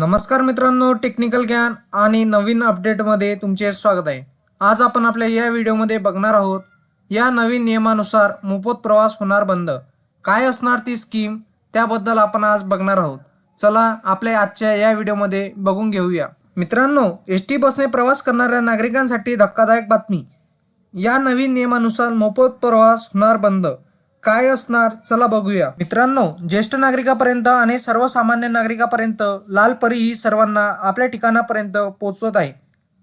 नमस्कार मित्रांनो टेक्निकल ज्ञान आणि नवीन अपडेटमध्ये तुमचे स्वागत आहे. आज आपण आपल्या या व्हिडिओमध्ये बघणार आहोत या नवीन नियमानुसार मोफत प्रवास होणार बंद. काय असणार ती स्कीम त्याबद्दल आपण आज बघणार आहोत. चला आपल्या आजच्या या व्हिडिओमध्ये बघून घेऊया. मित्रांनो एस टी बसने प्रवास करणाऱ्या नागरिकांसाठी धक्कादायक बातमी. या नवीन नियमानुसार मोफत प्रवास होणार बंद. काय असणार? चला बघूया. मित्रांनो ज्येष्ठ नागरिकापर्यंत आणि सर्वसामान्य नागरिकापर्यंत लाल परी ही सर्वांना आपल्या ठिकाणापर्यंत पोहोचवत आहे.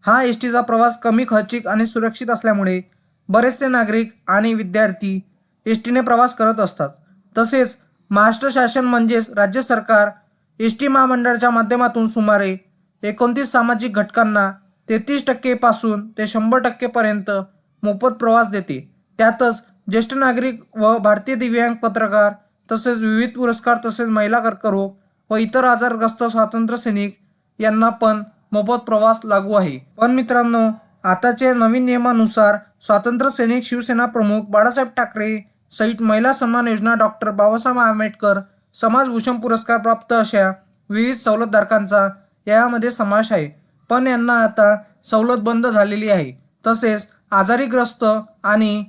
हा एस टीचा प्रवास कमी खर्चिक आणि सुरक्षित असल्यामुळे बरेचसे नागरिक आणि विद्यार्थी एस टीने प्रवास करत असतात. तसेच महाराष्ट्र शासन म्हणजेच राज्य सरकार एस टी महामंडळाच्या माध्यमातून सुमारे एकोणतीस सामाजिक घटकांना तेहतीस टक्केपासून ते शंभर टक्केपर्यंत मोफत प्रवास देते. त्यातच ज्येष्ठ नागरिक व भारतीय दिव्यांग पत्रकार तसेच विविध पुरस्कार तसेच महिला कर्करोग व इतर आजारग्रस्त स्वातंत्र्य सैनिक यांना पण मोफत प्रवास लागू आहे. पण मित्रांनो आताच्या नवीन नियमानुसार स्वातंत्र्य सैनिक शिवसेना प्रमुख बाळासाहेब ठाकरे सहित महिला सन्मान योजना डॉक्टर बाबासाहेब आंबेडकर समाजभूषण पुरस्कार प्राप्त अशा विविध सवलतधारकांचा यामध्ये समावेश आहे. पण यांना आता सवलत बंद झालेली आहे. तसेच आजारीग्रस्त आणि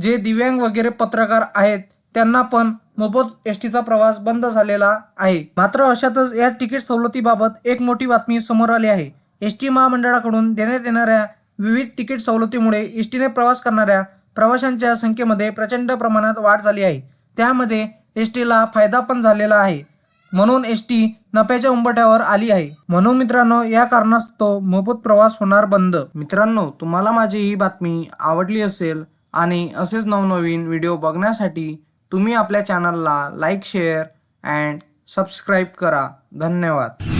जे दिव्यांग वगैरे पत्रकार आहेत त्यांना पण मोफत एस टीचा प्रवास बंद झालेला आहे. मात्र अशातच या तिकीट सवलतीबाबत एक मोठी बातमी समोर आली आहे. एस टी महामंडळाकडून देण्यात येणाऱ्या विविध तिकीट सवलतीमुळे एस टीने प्रवास करणाऱ्या प्रवाशांच्या संख्येमध्ये प्रचंड प्रमाणात वाढ झाली आहे. त्यामध्ये एस टीला फायदा पण झालेला आहे. म्हणून एस टी नफ्याच्या उंबट्यावर आली आहे. म्हणून मित्रांनो या कारणास्तव मोफत प्रवास होणार बंद. मित्रांनो तुम्हाला माझी ही बातमी आवडली असेल आणि असेच नवनवीन व्हिडिओ बघण्यासाठी तुम्ही आपल्या चॅनलला लाईक शेअर अँड सबस्क्राईब करा. धन्यवाद.